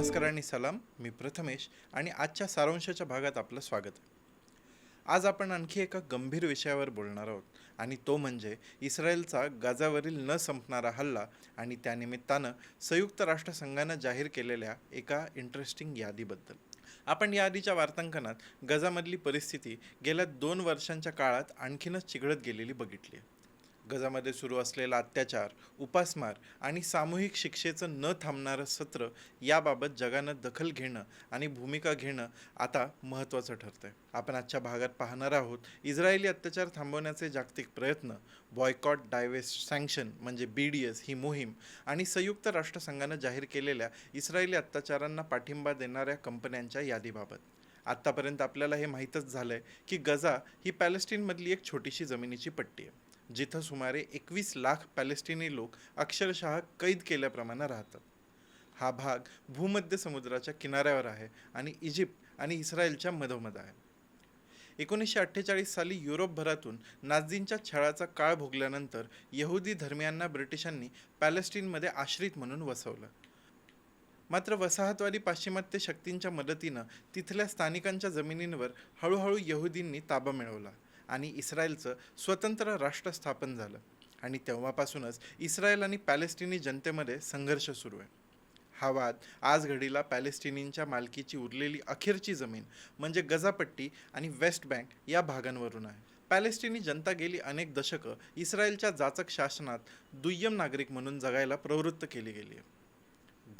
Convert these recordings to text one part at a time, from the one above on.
नमस्कार आणि सलाम. मी प्रथमेश आणि आजच्या सारांशाच्या भागात आपलं स्वागत. आहे आज आपण आणखी एका गंभीर विषयावर बोलणार आहोत आणि तो म्हणजे इस्रायलचा गाजावरील न संपणारा हल्ला आणि त्यानिमित्तानं संयुक्त राष्ट्रसंघानं जाहीर केलेल्या एका इंटरेस्टिंग यादीबद्दल. आपण या आधीच्या वार्तांकनात गजामधली परिस्थिती गेल्या दोन वर्षांच्या काळात आणखीनच चिघळत गेलेली बघितली आहे. गजामध्ये सुरू असलेला अत्याचार उपासमार आणि सामूहिक शिक्षेचं न थांबणारं सत्र याबाबत जगानं दखल घेणं आणि भूमिका घेणं आता महत्त्वाचं ठरतं आहे आपण आजच्या भागात पाहणार आहोत इस्रायली अत्याचार थांबवण्याचे जागतिक प्रयत्न बॉयकॉट डायवेस्ट सँक्शन म्हणजे बी डी एस ही मोहीम आणि संयुक्त राष्ट्रसंघानं जाहीर केलेल्या इस्रायली अत्याचारांना पाठिंबा देणाऱ्या कंपन्यांच्या यादीबाबत. आत्तापर्यंत आपल्याला हे माहीतच झालं आहे की गजा ही पॅलेस्टीनमधली एक छोटीशी जमिनीची पट्टी आहे. जिथं सुमारे एकवीस लाख पॅलेस्टिनी लोक अक्षरशः कैद केल्याप्रमाणे राहतात. हा भाग भूमध्य समुद्राच्या किनाऱ्यावर आहे आणि इजिप्त आणि इस्रायलच्या मधोमध आहे. एकोणीसशे अठ्ठेचाळीस साली युरोपभरातून नाझींच्या छळाचा काळ भोगल्यानंतर यहुदी धर्मियांना ब्रिटिशांनी पॅलेस्टीनमध्ये आश्रित म्हणून वसवलं. मात्र वसाहतवादी पाश्चिमात्य शक्तींच्या मदतीनं तिथल्या स्थानिकांच्या जमिनींवर हळूहळू यहुदींनी ताबा मिळवला. आणि इस्रायलचं स्वतंत्र राष्ट्र स्थापन झालं. आणि तेव्हापासूनच इस्रायल आणि पॅलेस्टिनी जनतेमध्ये संघर्ष सुरू आहे. हा वाद आज घडीला पॅलेस्टिनींच्या मालकीची उरलेली अखेरची जमीन म्हणजे गजापट्टी आणि वेस्ट बँक या भागांवरून आहे. पॅलेस्टिनी जनता गेली अनेक दशकं इस्रायलच्या जाचक शासनात दुय्यम नागरिक म्हणून जगायला प्रवृत्त केली गेली आहे.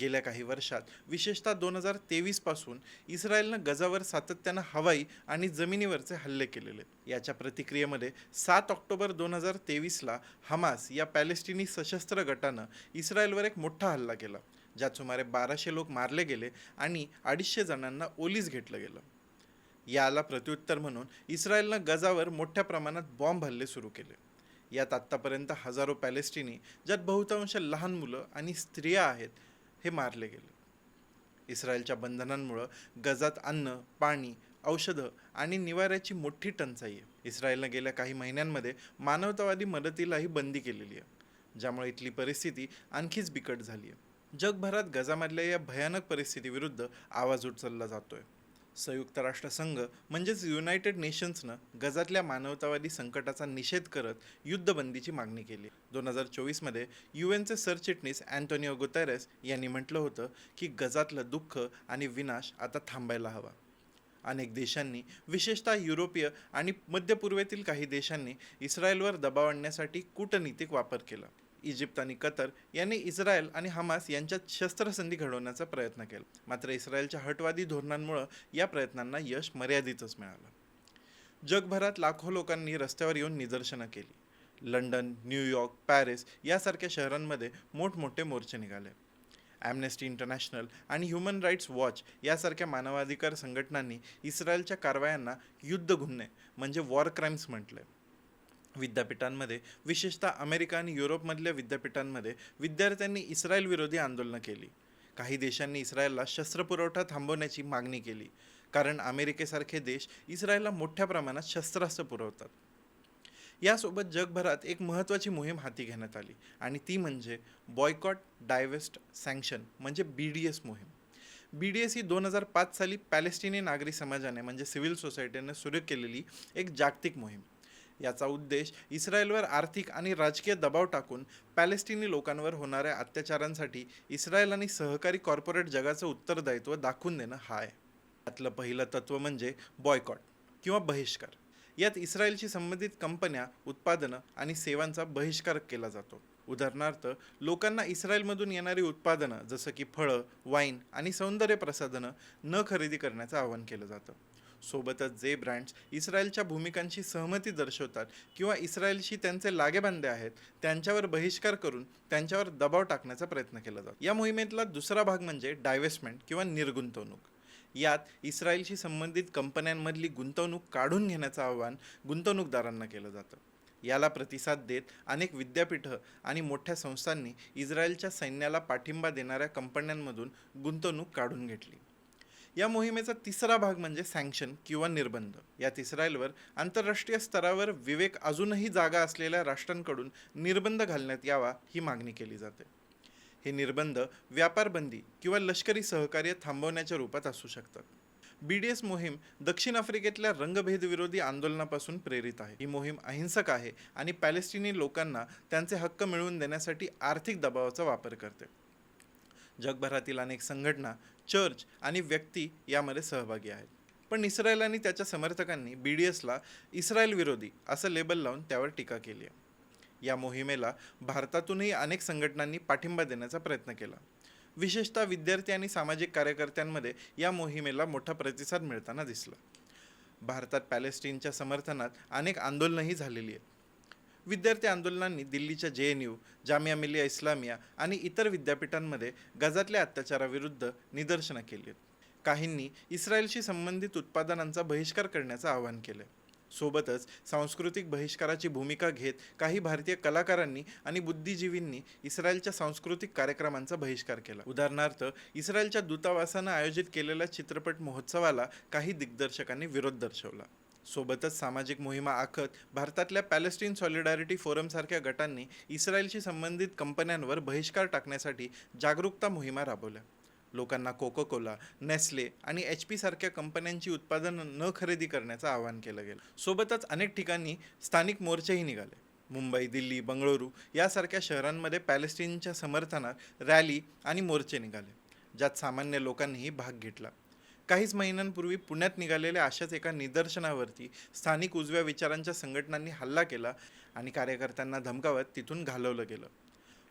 गेल्या काही वर्षात. विशेषतः दोन हजार तेवीसपासून इस्रायलनं गजावर सातत्यानं हवाई आणि जमिनीवरचे हल्ले केलेले. याच्या प्रतिक्रियेमध्ये सात ऑक्टोबर दोन हजार तेवीसला हमास या पॅलेस्टिनी सशस्त्र गटानं इस्रायलवर एक मोठा हल्ला केला ज्यात सुमारे बाराशे लोक मारले गेले आणि अडीचशे जणांना ओलीस घेतलं गेलं. याला प्रत्युत्तर म्हणून इस्रायलनं गजावर मोठ्या प्रमाणात बॉम्ब हल्ले सुरू केले. यात आत्तापर्यंत हजारो पॅलेस्टिनी ज्यात बहुतांश लहान मुलं आणि स्त्रिया आहेत हे मारले गेले. इस्रायलच्या बंधनांमुळं गजात अन्न पाणी औषधं आणि निवाऱ्याची मोठी टंचाई आहे. इस्रायलनं गेल्या काही महिन्यांमध्ये मानवतावादी मदतीलाही बंदी केलेली आहे ज्यामुळे इथली परिस्थिती आणखीच बिकट झाली आहे. जगभरात गजामधल्या या भयानक परिस्थितीविरुद्ध आवाज उचलला जातोय. संयुक्त राष्ट्रसंघ म्हणजेच युनायटेड नेशन्सनं गजातल्या मानवतावादी संकटाचा निषेध करत युद्धबंदीची मागणी केली. दोन हजार चोवीसमध्ये यू एनचे सरचिटणीस अँटोनिओ गुतेरेस यांनी म्हटलं होतं की गजातलं दुःख आणि विनाश आता थांबायला हवा. अनेक देशांनी विशेषतः युरोपीय आणि मध्य पूर्वेतील काही देशांनी इस्रायलवर दबाव आणण्यासाठी कूटनीतिक वापर केला. इजिप्त आणि कतर यांनी इस्रायल आणि हमास यांच्यात शस्त्रसंधी घडवण्याचा प्रयत्न केला. मात्र इस्रायलच्या हटवादी धोरणांमुळं या प्रयत्नांना यश मर्यादितच मिळालं. जगभरात लाखो लोकांनी रस्त्यावर येऊन निदर्शनं केली. लंडन न्यूयॉर्क पॅरिस यासारख्या शहरांमध्ये मोठमोठे मोर्चे निघाले. ॲम्नेस्टी इंटरनॅशनल आणि ह्युमन राईट्स वॉच यासारख्या मानवाधिकार संघटनांनी इस्रायलच्या कारवायांना युद्ध गुन्हे म्हणजे वॉर क्राईम्स म्हटले. विद्यापीठांमध्ये विशेषतः अमेरिका आणि युरोपमधल्या विद्यापीठांमध्ये विद्यार्थ्यांनी इस्रायल विरोधी आंदोलनं केली. काही देशांनी इस्रायलला शस्त्रपुरवठा थांबवण्याची मागणी केली कारण अमेरिकेसारखे देश इस्रायलला मोठ्या प्रमाणात शस्त्रास्त्र पुरवतात. यासोबत जगभरात एक महत्त्वाची मोहीम हाती घेण्यात आली आणि ती म्हणजे बॉयकॉट डायवेस्ट सँक्शन म्हणजे बी डी एस मोहीम. बी डी एस ही दोन हजार पाच साली पॅलेस्टिनी नागरी समाजाने म्हणजे सिव्हिल सोसायटीने सुरू केलेली एक जागतिक मोहीम. याचा उद्देश इस्रायलवर आर्थिक आणि राजकीय दबाव टाकून पॅलेस्टिनी लोकांवर होणाऱ्या अत्याचारांसाठी इस्रायल आणि सहकारी कॉर्पोरेट जगाचं उत्तरदायित्व दाखवून देणं हा आहे. यातलं पहिलं तत्त्व म्हणजे बॉयकॉट किंवा बहिष्कार. यात इस्रायलशी संबंधित कंपन्या उत्पादनं आणि सेवांचा बहिष्कार केला जातो. उदाहरणार्थ लोकांना इस्रायलमधून येणारी उत्पादनं जसं की फळं वाईन आणि सौंदर्य प्रसाधनं न खरेदी करण्याचं आवाहन केलं जातं. सोबतच जे ब्रँड्स इस्रायलच्या भूमिकांशी सहमती दर्शवतात किंवा इस्रायलशी त्यांचे लागेबांधे आहेत त्यांच्यावर बहिष्कार करून त्यांच्यावर दबाव टाकण्याचा प्रयत्न केला जातो. या मोहिमेतला दुसरा भाग म्हणजे डायव्हेस्टमेंट किंवा निर्गुंतवणूक. यात इस्रायलशी संबंधित कंपन्यांमधली गुंतवणूक काढून घेण्याचं आवाहन गुंतवणूकदारांना केलं जातं. याला प्रतिसाद देत अनेक विद्यापीठं आणि मोठ्या संस्थांनी इस्रायलच्या सैन्याला पाठिंबा देणाऱ्या कंपन्यांमधून गुंतवणूक काढून घेतली. या मोहिमेचा तिसरा भाग म्हणजे सँक्शन किंवा निर्बंध. यात इस्रायलवर आंतरराष्ट्रीय स्तरावर विवेक अजूनही जागा असलेल्या राष्ट्रांकडून निर्बंध घालण्यात यावा ही मागणी केली जाते. हे निर्बंध व्यापारबंदी किंवा लष्करी सहकार्य थांबवण्याच्या रूपात असू शकतात. बी डी एस मोहीम दक्षिण आफ्रिकेतल्या रंगभेदविरोधी आंदोलनापासून प्रेरित आहे. ही मोहीम अहिंसक आहे आणि पॅलेस्टिनी लोकांना त्यांचे हक्क मिळवून देण्यासाठी आर्थिक दबावाचा वापर करते. जगभरातील अनेक संघटना चर्च आणि व्यक्ती यामध्ये सहभागी आहेत. पण इस्रायल आणि त्याच्या समर्थकांनी बी डी एसला इस्रायल विरोधी असं लेबल लावून त्यावर टीका केली आहे. या मोहिमेला भारतातूनही अनेक संघटनांनी पाठिंबा देण्याचा प्रयत्न केला. विशेषतः विद्यार्थी आणि सामाजिक कार्यकर्त्यांमध्ये या मोहिमेला मोठा प्रतिसाद मिळताना दिसला. भारतात पॅलेस्टीनच्या समर्थनात अनेक आंदोलनंही झालेली आहेत. विद्यार्थी आंदोलनांनी दिल्लीच्या J N U Jamia Millia Islamia आणि इतर विद्यापीठांमध्ये गजातल्या अत्याचाराविरुद्ध निदर्शनं केली काहींनी इस्रायलशी संबंधित उत्पादनांचा बहिष्कार करण्याचं आवाहन केलं. सोबतच सांस्कृतिक बहिष्काराची भूमिका घेत काही भारतीय कलाकारांनी आणि बुद्धिजीवींनी इस्रायलच्या सांस्कृतिक कार्यक्रमांचा बहिष्कार केला. उदाहरणार्थ इस्रायलच्या दूतावासानं आयोजित केलेल्या चित्रपट महोत्सवाला काही दिग्दर्शकांनी विरोध दर्शवला. सोबतच सामाजिक मोहिमा आखत भारतातल्या पॅलेस्टीन सॉलिडॅरिटी फोरमसारख्या गटांनी इस्रायलशी संबंधित कंपन्यांवर बहिष्कार टाकण्यासाठी जागरूकता मोहिमा राबवल्या. लोकांना कोको कोला नेस्ले आणि एच पी सारख्या कंपन्यांची उत्पादनं न खरेदी करण्याचं आवाहन केलं गेलं. सोबतच अनेक ठिकाणी स्थानिक मोर्चेही निघाले. मुंबई दिल्ली बंगळुरू यासारख्या शहरांमध्ये पॅलेस्टीनच्या समर्थनात रॅली आणि मोर्चे निघाले ज्यात सामान्य लोकांनीही भाग घेतला. काहीच महिन्यांपूर्वी पुण्यात निघालेल्या अशाच एका निदर्शनावरती स्थानिक उजव्या विचारांच्या संघटनांनी हल्ला केला आणि कार्यकर्त्यांना धमकावत तिथून घालवलं गेलं.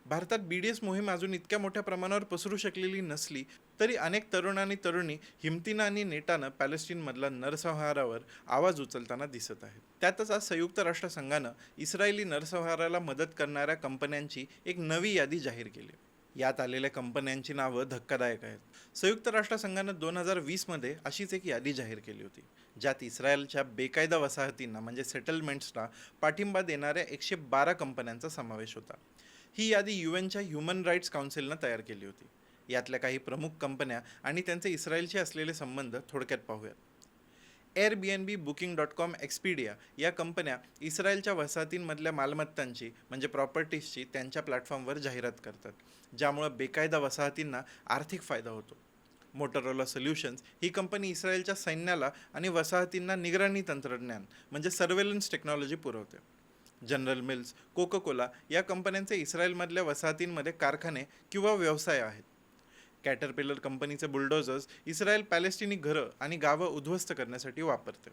भारतात बी डी एस मोहीम अजून इतक्या मोठ्या प्रमाणावर पसरू शकलेली नसली तरी अनेक तरुण आणि तरुणी हिमतीनं आणि नेटानं पॅलेस्टीनमधल्या नरसंहारावर आवाज उचलताना दिसत आहेत. त्यातच आज संयुक्त राष्ट्रसंघानं इस्रायली नरसंहाराला मदत करणाऱ्या कंपन्यांची एक नवी यादी जाहीर केली. यात आलेल्या कंपन्यांची नावं धक्कादायक आहेत. संयुक्त राष्ट्रसंघानं दोन हजार वीसमध्ये अशीच एक यादी जाहीर केली होती ज्यात इस्रायलच्या बेकायदा वसाहतींना म्हणजे सेटलमेंट्सना पाठिंबा देणाऱ्या एकशे बारा कंपन्यांचा समावेश होता. ही यादी यू एनच्या ह्युमन राईट्स काउन्सिलनं तयार केली होती. यातल्या काही प्रमुख कंपन्या आणि त्यांचे इस्रायलशी असलेले संबंध थोडक्यात पाहूयात. Air B N B booking dot com Expedia या कंपन्या इस्रायलच्या वसाहतींमधल्या मालमत्तांची म्हणजे प्रॉपर्टीजची त्यांच्या प्लॅटफॉर्मवर जाहिरात करतात. ज्यामुळं बेकायदा वसाहतींना आर्थिक फायदा होतो. मोटरोला सोल्युशन्स ही कंपनी इस्रायलच्या सैन्याला आणि वसाहतींना निगराणी तंत्रज्ञान म्हणजे सर्वेलन्स टेक्नॉलॉजी पुरवते. जनरल मिल्स कोका कोला या कंपन्यांचे इस्रायलमधल्या वसाहतींमध्ये कारखाने किंवा व्यवसाय आहेत. कॅटरपिलर कंपनीचे बुलडोजर्स इस्रायल पॅलेस्टिनी घरं आणि गावं उद्ध्वस्त करण्यासाठी वापरते.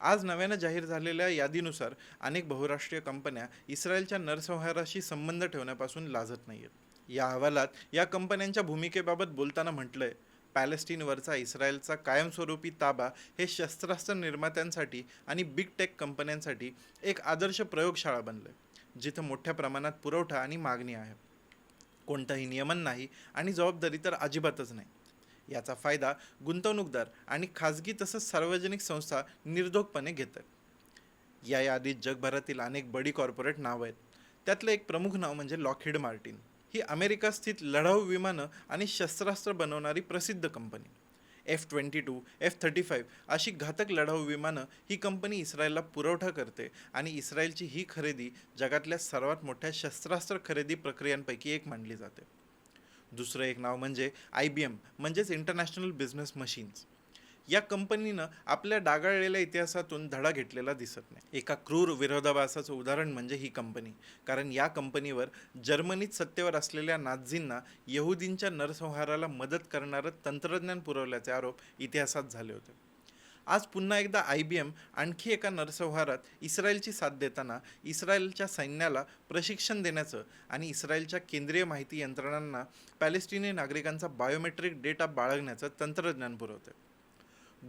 आज नव्यानं जाहीर झालेल्या यादीनुसार अनेक बहुराष्ट्रीय कंपन्या इस्रायलच्या नरसंहाराशी संबंध ठेवण्यापासून लाजत नाही आहेत या अहवालात या कंपन्यांच्या भूमिकेबाबत बोलताना म्हटलंय पॅलेस्टीनवरचा इस्रायलचा कायमस्वरूपी ताबा हे शस्त्रास्त्र निर्मात्यांसाठी आणि बिग टेक कंपन्यांसाठी एक आदर्श प्रयोगशाळा बनलं जिथं मोठ्या प्रमाणात पुरवठा आणि मागणी आहे. कोणतंही नियमन नाही आणि जबाबदारी तर अजिबातच नाही. याचा फायदा गुंतवणूकदार आणि खाजगी तसंच सार्वजनिक संस्था निर्धोकपणे घेत आहेत या यादीत जगभरातील अनेक बडी कॉर्पोरेट नावं आहेत. त्यातलं एक प्रमुख नाव म्हणजे लॉकहीड मार्टिन. ही अमेरिका स्थित लढाऊ विमानं आणि शस्त्रास्त्र बनवणारी प्रसिद्ध company. F twenty two F thirty five अशी घातक लढाऊ विमानं ही कंपनी इस्रायलला पुरवठा करते आणि इस्रायलची ही खरेदी जगातल्या सर्वात मोठ्या शस्त्रास्त्र खरेदी प्रक्रियांपैकी एक मानली जाते. दुसरं एक नाव म्हणजे आय बी एम म्हणजेच इंटरनॅशनल बिझनेस मशीन्स या कंपनीनं आपल्या डागाळलेल्या इतिहासातून धडा घेतलेला दिसत नाही. एका क्रूर विरोधाभासाचं उदाहरण म्हणजे ही कंपनी. कारण या कंपनीवर जर्मनीत सत्तेवर असलेल्या नाझींना यहुदींच्या नरसंहाराला मदत करणारं तंत्रज्ञान पुरवल्याचे आरोप इतिहासात झाले होते. आज पुन्हा एकदा आय बी एम आणखी एका नरसंहारात इस्रायलची साथ देताना इस्रायलच्या सैन्याला प्रशिक्षण देण्याचं आणि इस्रायलच्या केंद्रीय माहिती यंत्रणांना पॅलेस्टिनी नागरिकांचा बायोमेट्रिक डेटा बाळगण्याचं तंत्रज्ञान पुरवते.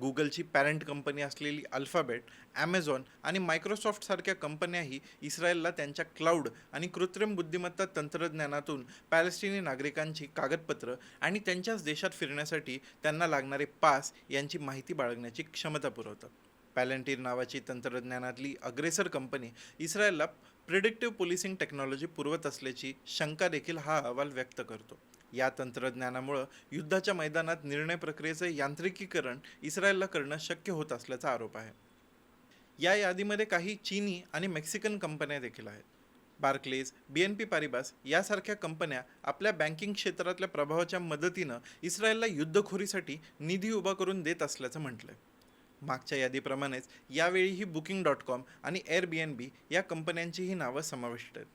गुगलची पॅरेंट कंपनी असलेली अल्फाबेट ॲमेझॉन आणि मायक्रोसॉफ्टसारख्या कंपन्याही इस्रायलला त्यांच्या क्लाउड आणि कृत्रिम बुद्धिमत्ता तंत्रज्ञानातून पॅलेस्टिनी नागरिकांची कागदपत्र आणि त्यांच्याच देशात फिरण्यासाठी त्यांना लागणारे पास यांची माहिती बाळगण्याची क्षमता पुरवतात पॅलेंटीर नावाची तंत्रज्ञानातली अग्रेसर कंपनी इस्रायलला प्रिडिक्टिव्ह पोलिसिंग टेक्नॉलॉजी पुरवत असल्याची शंका देखील हा अहवाल व्यक्त करतो. या तंत्रज्ञानामुळं युद्धाच्या मैदानात निर्णय प्रक्रियेचं यांत्रिकीकरण इस्रायलला करणं शक्य होत असल्याचा आरोप आहे. या यादीमध्ये काही चीनी आणि मेक्सिकन कंपन्या देखील आहेत. Barclays B N P Paribas यासारख्या कंपन्या आपल्या बँकिंग क्षेत्रातल्या प्रभावाच्या मदतीनं इस्रायलला युद्धखोरीसाठी निधी उभा करून देत असल्याचं म्हटलं आहे मागच्या यादीप्रमाणेच यावेळीही बुकिंग डॉट कॉम आणि एअर बी एन बी या कंपन्यांचीही नावं समाविष्ट आहेत.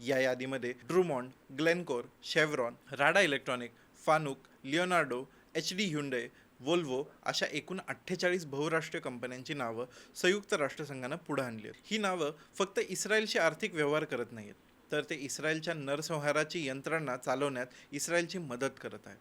या यादीमध्ये Drummond Glencore Chevron Rada electronic Fanuc Leonardo H D Hyundai Volvo अशा एकूण अठ्ठेचाळीस बहुराष्ट्रीय कंपन्यांची नावं संयुक्त राष्ट्रसंघानं पुढे आणली आहेत. ही नावं फक्त इस्रायलशी आर्थिक व्यवहार करत नाहीत तर ते इस्रायलच्या नरसंहाराची यंत्रणा चालवण्यात इस्रायलची मदत करत आहेत.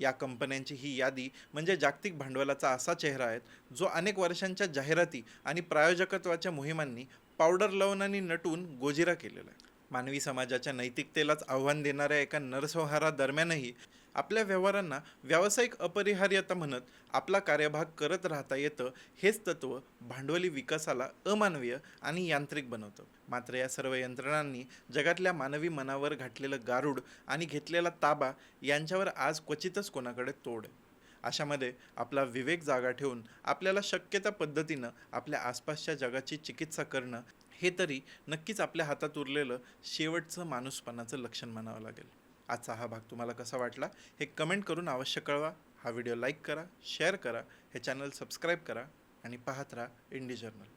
या कंपन्यांची ही यादी म्हणजे जागतिक भांडवलाचा असा चेहरा आहे जो अनेक वर्षांच्या जाहिराती आणि प्रायोजकत्वाच्या मोहिमांनी पावडर लावून आणि नटून गोजिरा केलेला आहे. मानवी समाजाच्या नैतिकतेलाच आव्हान देणाऱ्या एका नरसंहारादरम्यानही आपल्या व्यवहारांना व्यावसायिक अपरिहार्यता म्हणत आपला कार्यभाग करत राहता येतं हेच तत्त्व भांडवली विकासाला अमानवीय आणि यांत्रिक बनवतं. मात्र या सर्व यंत्रणांनी जगातल्या मानवी मनावर घातलेलं गारूड आणि घेतलेला ताबा यांच्यावर आज क्वचितच कोणाकडे तोड? अशामध्ये आपला विवेक जागा ठेवून आपल्याला शक्य त्या पद्धतीनं आपल्या आसपासच्या जगाची चिकित्सा करणं हे तरी नक्कीच आपल्या हातात उरलेलं शेवटचं माणूसपणाचं लक्षण म्हणावं लागेल. आजचा हा भाग तुम्हाला कसा वाटला हे कमेंट करून अवश्य कळवा. हा व्हिडिओ लाईक करा शेअर करा हे चॅनल सबस्क्राईब करा आणि पाहत राहा इंडी जर्नल